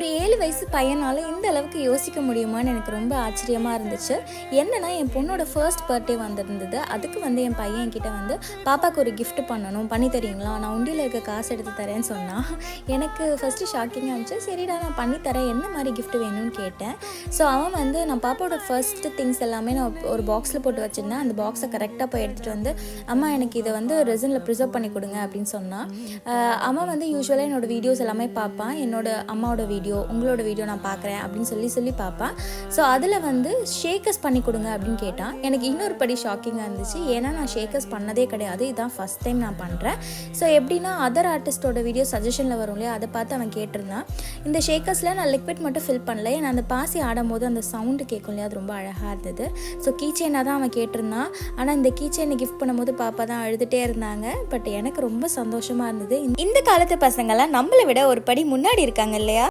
ஒரு ஏழு வயசு பையனால் இந்த அளவுக்கு யோசிக்க முடியுமான்னு எனக்கு ரொம்ப ஆச்சரியமாக இருந்துச்சு. என்னென்னா என் பொண்ணோட ஃபர்ஸ்ட் பர்த்டே வந்திருந்தது. அதுக்கு வந்து என் பையன் என்கிட்ட வந்து பாப்பாவுக்கு ஒரு கிஃப்ட் பண்ணணும். பண்ணி தரீங்களா? நான் உண்டியில் இருக்க காசு எடுத்து தரேன்னு சொன்னான் எனக்கு ஃபஸ்ட்டு ஷாக்கிங்காக இருந்துச்சு. சரிடா நான் பண்ணித்தரேன் என்ன மாதிரி கிஃப்ட் வேணும்னு கேட்டேன். ஸோ அவன் வந்து நான் பாப்பாவோட ஃபர்ஸ்ட்டு திங்ஸ் எல்லாமே நான் ஒரு பாக்ஸில் போட்டு வச்சுருந்தேன். அந்த பாக்ஸை கரெக்டாக போய் எடுத்துகிட்டு வந்து அம்மா எனக்கு இதை வந்து ரெசனில் ப்ரிசர்வ் பண்ணி கொடுங்க. அப்படின்னு சொன்னான் அவன் வந்து யூஸ்வலாக என்னோடய வீடியோஸ் எல்லாமே பார்ப்பான். என்னோட அம்மாவோட வீடியோ உங்களோட வீடியோ நான் பார்க்குறேன் அப்படின்னு சொல்லி சொல்லி பார்ப்பான் ஸோ அதில் வந்து ஷேக்கஸ் பண்ணி கொடுங்க அப்படின்னு கேட்டான் எனக்கு இன்னொரு படி ஷாக்கிங்காக இருந்துச்சு. ஏன்னா நான் ஷேக்கஸ் பண்ணதே கிடையாது. இதுதான் ஃபஸ்ட் டைம் நான் பண்ணுறேன் ஸோ எப்படின்னா அதர் ஆர்டிஸ்டோட வீடியோ சஜஷனில் வரும் இல்லையா? அதை பார்த்து அவன் கேட்டிருந்தான். இந்த ஷேக்கஸில் நான் லிக்விட் மட்டும் ஃபில் பண்ணல. ஏன்னா அந்த பாசி ஆடும்போது அந்த சவுண்டு கேட்கும் இல்லையா? அது ரொம்ப அழகாக இருந்தது. ஸோ கீச்சேனாக தான் அவன் கேட்டிருந்தான். ஆனால் இந்த கீச்சேனை கிஃப்ட் பண்ணும்போது பாப்பா தான் அழுதுகிட்டே இருந்தாங்க. பட் எனக்கு ரொம்ப சந்தோஷமாக இருந்தது. இந்த காலத்து பசங்கள்லாம் நம்மளை விட ஒரு படி முன்னாடி இருக்காங்க இல்லையா?